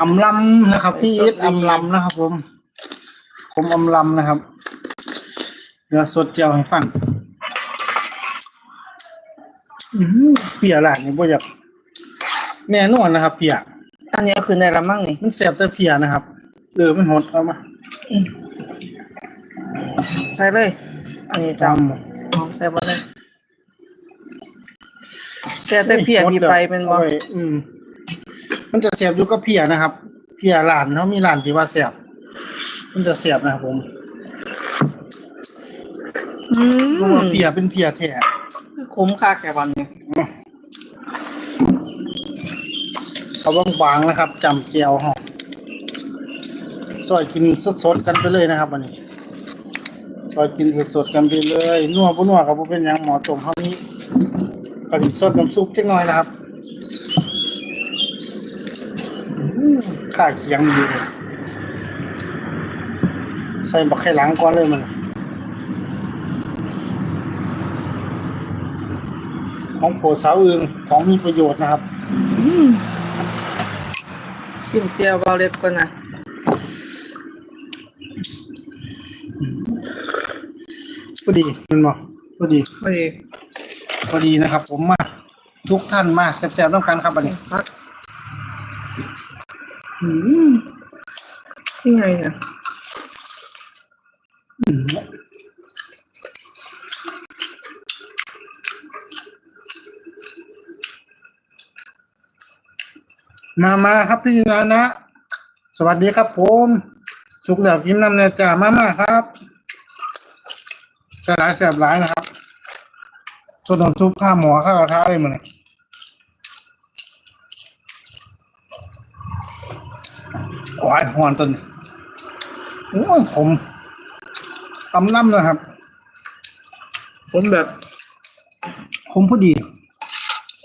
อำลำนะครับ พี่อีทอำลำนะครับ ผม ผมอำลำนะครับเดี๋ยวสดเจียวให้ฟังอื้อหือเพียล่ะนี่บ่อยากแน่นอนนะครับเพียอันนี้เอาคือในละมั่งนี่มันแสบแต่เพียนะครับเออมันหดเอามาใส่เลยอันนี้จจำหอมใส่บ่เลยแซ่ำแต่เพียมีไปเป็นบ่อาไว้อืม มันจะเสียบอยู่กับเพียนะครับ เพียร้านเขามีร้านที่ว่าเสียบ มันจะเสียบนะครับผมอืเพราะมว่าเพียเป็นเพียแท้คือขมคักแกวันนี้เขาบางๆนะครับจำเจียวหอมซอยกินสดๆกันไปเลยนะครับวันนี้ซอยกินสดๆกันไปเลยนัวบ่นัวกับบ่เป็นหยังหมอต้มเขานี้ก็สิสดน้ำซุปจักหน่อยนะครับอื้อ ข้าเคียงดีเลยใส่บักไข่หลังก่อนเลยมันของโปรดสาวอึงของมีประโยชน์นะครับชิมเจียวเบาเล็กก่อนะพอดีมันบอกพอดีพอดีพอดีนะครับ ผมมาทุกท่านมาแซ่บๆต้องกันครับบันนี้ อืมยังไงเนี่ยมามาครับพี่นานะ สวัสดีครับผม สุกเหลือกินน้ำเนยจ่ามามาครับจะหลายแสบหลายนะครับส่วนซุปข้าหมอข้าวกระทะอะไรมัน ยโอ้ยหอนต้นโอ้ยผมตำน้ำนะครับ ผมแบบ ผมพอดี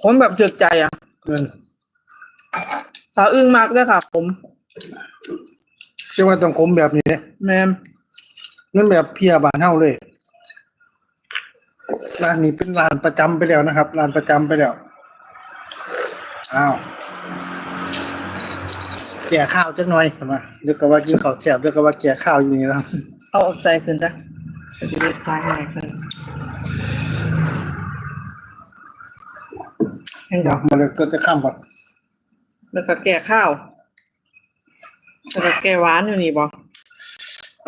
ผมแบบจุดใจอะเกินสาวอึ้งมากด้วยค่ะ ผมเรียกว่าต้องคมแบบนี้แมมนั่นแบบเพียบานเท่าเลยร้านนี้เป็นร้านประจำไปแล้วนะครับร้านประจำไปแล้วอ้าว แก่ข้าวจักหน่อยเห็นไหมเดี๋ยวก็ว่ากินข้าวแซ่บเดี๋ยวก็ว่าแก่ข้าวอยู่นี่นะครับเอาออกใจขึ้นจ้ะจะได้ทายง่ายขึ้นเห็นเดี๋ดยวมาเลยก็จะข้ามก่อนแล้วก็แก่ข้าวแล้วก็แก่หวานอยู่นี่บ่อ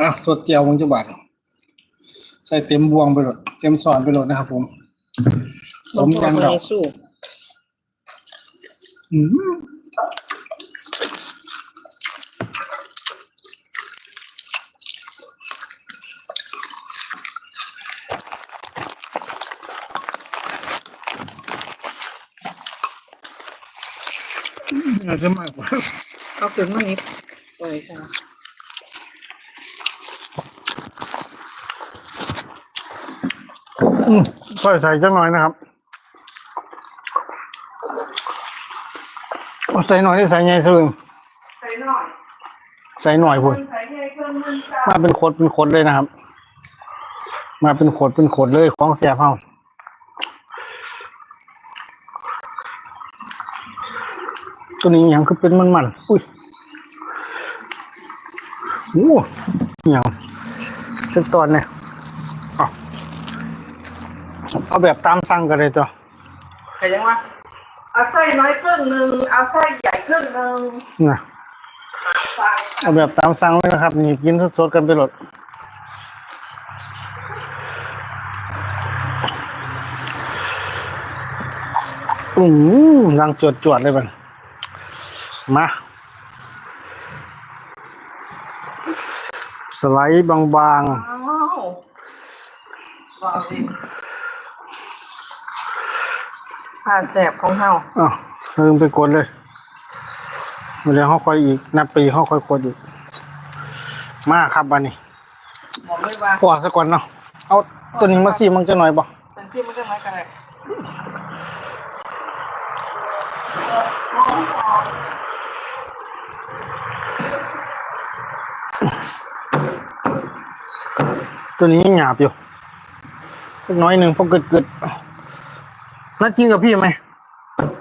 ะสดเจียวมังจุบาทใส่เต็มบวงไปหมดเต็มสอนไปหมดนะครับผมผมยังดดออกกสู้อืม อาจจะมากกว่าเอาขึ้นมานิดไปค่ะใส่ใส่จังหน่อยนะครับใส่หน่อยได้ใส่ไงซึ่งใส่หน่อย ใส่หน่อยพุ่นใส่ใหญ่เพิ่มมันจ้ามาเป็นขดเป็นขดเลยนะครับ มาเป็นขดเป็นขดเลยของเสียเฮา ตัวนี้อหย่างคือเป็นมันมันๆอุ้ยโอ้อหย่างจักตอนเนี่ยเอาเอาแบบตามสั่งกันเลยตัวใส่ยังวะเอาไส้น้อยครึ่งหนึ่งเอาไส้ใหญ่ครึ่งหนึ่งนะฟังเอาแบบตามสั่งเลยนะครับ นี่กินสดๆกันไปหลดอืมรังจวดๆเลยมัน มา สไลด์บางอ้าวว้าวดิผ้าแสบของเฮาๆอ้าวลืมไปกดเลยเดี๋ยวเขาคอยอีกนับปีเขาคอยกดอีก มาครับบันนี้บอกเลยว่าพอสักก่อนเนาะเอาตัวนี้มาซีมันจะหน่อยบ่เป็นที่มันจะน้อยกันเลย ตัวนี้ยังหยาบอยู่สักน้อยหนึ่งพอเกิดเกิดๆน่ากินกับพี่ไหม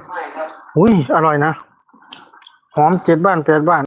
ไม่ครับ อุ้ย อร่อยนะ หอมเจ็ดบ้านแปดบ้าน